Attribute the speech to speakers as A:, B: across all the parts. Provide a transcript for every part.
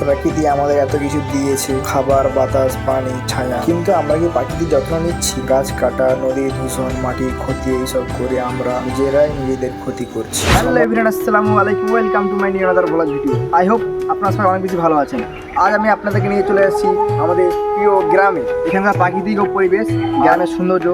A: প্রকৃতি আমাদের এত কিছু দিয়েছে, খাবার, বাতাস, পানি, ছায়া। কিন্তু আমরা কি প্রাকৃতিক যত্ন নিচ্ছি? গাছ কাটা, নদী দূষণ, মাটির ক্ষতি, এইসব করে আমরা নিজেরাই নিজেদের ক্ষতি করছি।
B: হ্যালো এভরিওয়ান, আসসালামু আলাইকুম, welcome to my new other blog video. I hope আপনারা সবাই অনেক বেশি ভালো আছেন। আজ আমি আপনাদেরকে নিয়ে চলে এসেছি আমাদের প্রিয় গ্রামে। এখানকার প্রাকৃতিক ও পরিবেশ, গ্রামের সৌন্দর্য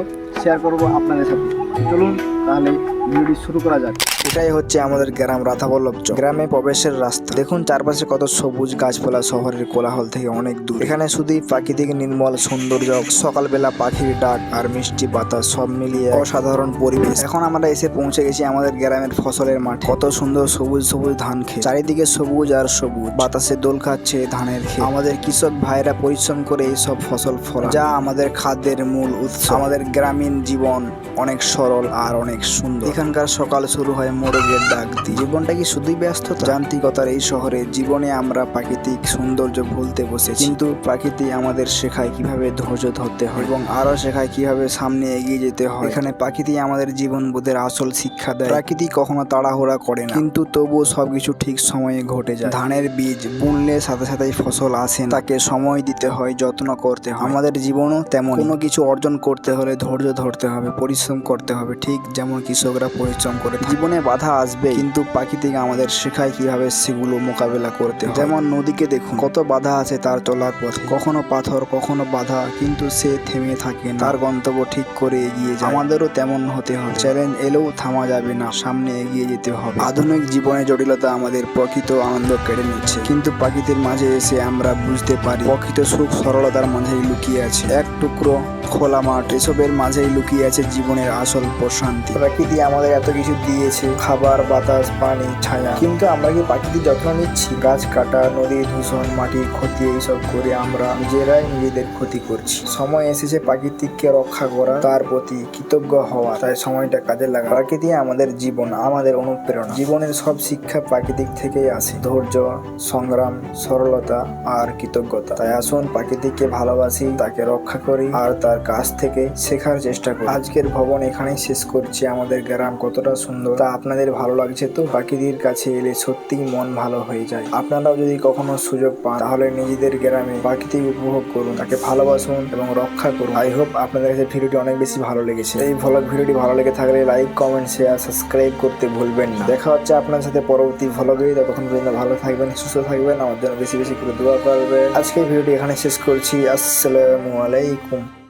B: শেয়ার করব আপনাদের সাথে। চলুন তাহলে ভিডিওটি শুরু করা যাক।
A: এটাই হচ্ছে আমাদের গ্রাম রাধাবল্লভ চক। গ্রামে প্রবেশের রাস্তা। দেখুন চারপাশে কত সবুজ গাছপালা। শহরের কোলাহল থেকে অনেক দূর। এখানে শুধুই প্রাকৃতিক নির্মল সৌন্দর্য, সকালবেলা পাখির ডাক আর মিষ্টি বাতাস সব মিলিয়ে অসাধারণ পরিবেশ। এখন আমরা এসে পৌঁছে গেছি আমাদের গ্রামের ফসলের মাঠ। কত সুন্দর সবুজ সবুজ ধান খেয়ে চারিদিকে সবুজ আর সবুজ। বাতাসে দোল খাচ্ছে ধানের খেয়ে আমাদের কৃষক ভাইরা পরিশ্রম করে এই সব ফসল ফল যা আমাদের খাদ্যের মূল উৎস। আমাদের গ্রামীণ জীবন অনেক সরল আর অনেক সুন্দর। এখানকার সকাল শুরু হয় মোরগের ডাক দিয়ে। জীবনটা কি শুধুই ব্যস্ততা? যান্ত্রিকতার এই শহরে জীবনে আমরা প্রাকৃতিক সৌন্দর্য ভুলতে বসেছি। কিন্তু প্রাকৃতি আমাদের শেখায় কীভাবে ধৈর্য ধরতে হয় এবং আরও শেখায় কীভাবে সামনে এগিয়ে যেতে হয়। এখানে প্রাকৃতি আমাদের জীবন বোধের আসল শিক্ষা দেয়। প্রাকৃতি কখনো তাড়াহুড়া করে না। কিন্তু তবুও সবকিছু ঠিক সময়ে ঘটে যায়। ধানের বীজ বুনলে সাথে সাথেই ফসল আসে তাকে সময় দিতে হয়, যত্ন করতে হয়। আমাদের জীবনও তেমন কোনো কিছু অর্জন করতে হলে ধৈর্য ধরতে হবে, পরিশ্রম করতে হবে, ঠিক যেমন কৃষকরা পরিশ্রম করে জীবনে বাধা আসবে, কিন্তু প্রাকৃতিক আমাদের শেখায় কীভাবে সেগুলো মোকাবেলা করতে যেমন নদীকে দেখুন, কত বাধা আছে তার চলার পথ। কখনো পাথর, কখনো বাধা, কিন্তু সে থেমে থাকে তার গন্তব্য ঠিক করে এগিয়ে যায়। আমাদেরও তেমন হতে হবে। চ্যালেঞ্জ এলেও থামা যাবে না, সামনে এগিয়ে যেতে হবে। আধুনিক জীবনে জটিলতা আমাদের প্রকৃত আনন্দ কেড়ে নিচ্ছে। কিন্তু প্রাকৃতির মাঝে এসে আমরা বুঝতে পারি, প্রকৃত সুখ সরলতার মাঝেই লুকিয়ে আছে। এক টুকরো খোলা মাঠ, এসবের মাঝেই লুকিয়ে আছে জীবনের আসল প্রশান্তি। প্রকৃতি আমাদের এত কিছু দিয়েছে? খাবার, বাতাস, পানি, ছায়া। কিন্তু আমরা কি প্রাকৃতিক যত্ন নিচ্ছি? গাছ কাটা, নদী দূষণ, মাটির ক্ষতি, এইসব করে আমরা নিজেরাই নিজেদের ক্ষতি করছি। সময় এসেছে প্রাকৃতিককে রক্ষা করা, তার প্রতি কৃতজ্ঞ হওয়া। তাই সময়টা কাজে লাগা। প্রকৃতি আমাদের জীবন, আমাদের অনুপ্রেরণা? জীবনের সব শিক্ষা প্রাকৃতিক থেকেই আসে। ধৈর্য, সংগ্রাম, সরলতা আর কৃতজ্ঞতা। তাই আসুন প্রাকৃতিককে ভালোবাসি, তাকে রক্ষা করি, আর তার কাছ থেকে শেখার চেষ্টা করি। আজকের ভবন এখানেই শেষ করছি। আমাদের গ্রাম কতটা সুন্দর তা আপনাদের ভালো লাগছে তো বাকিদের কাছে এলে সত্যিই মন ভালো হয়ে যায়। আপনারাও যদি কখনো সুযোগ পান, তাহলে নিজেদের গ্রামে প্রাকৃতিক উপভোগ করুন। তাকে ভালোবাসুন এবং রক্ষা করুন। আই হোপ আপনাদের কাছে ভিডিওটি অনেক বেশি ভালো লেগেছে। এই ভ্লগ ভিডিওটি ভালো লেগে থাকলে লাইক কমেন্ট শেয়ার সাবস্ক্রাইব করতে ভুলবেন না। দেখা হচ্ছে আপনার সাথে পরবর্তী ভ্লগে ততক্ষণ পর্যন্ত ভালো থাকবেন, সুস্থ থাকবেন। আমার জন্য বেশি বেশি করে দোয়া করবেন। আজকে ভিডিওটি এখানে শেষ করছি। আসসালামু আলাইকুম।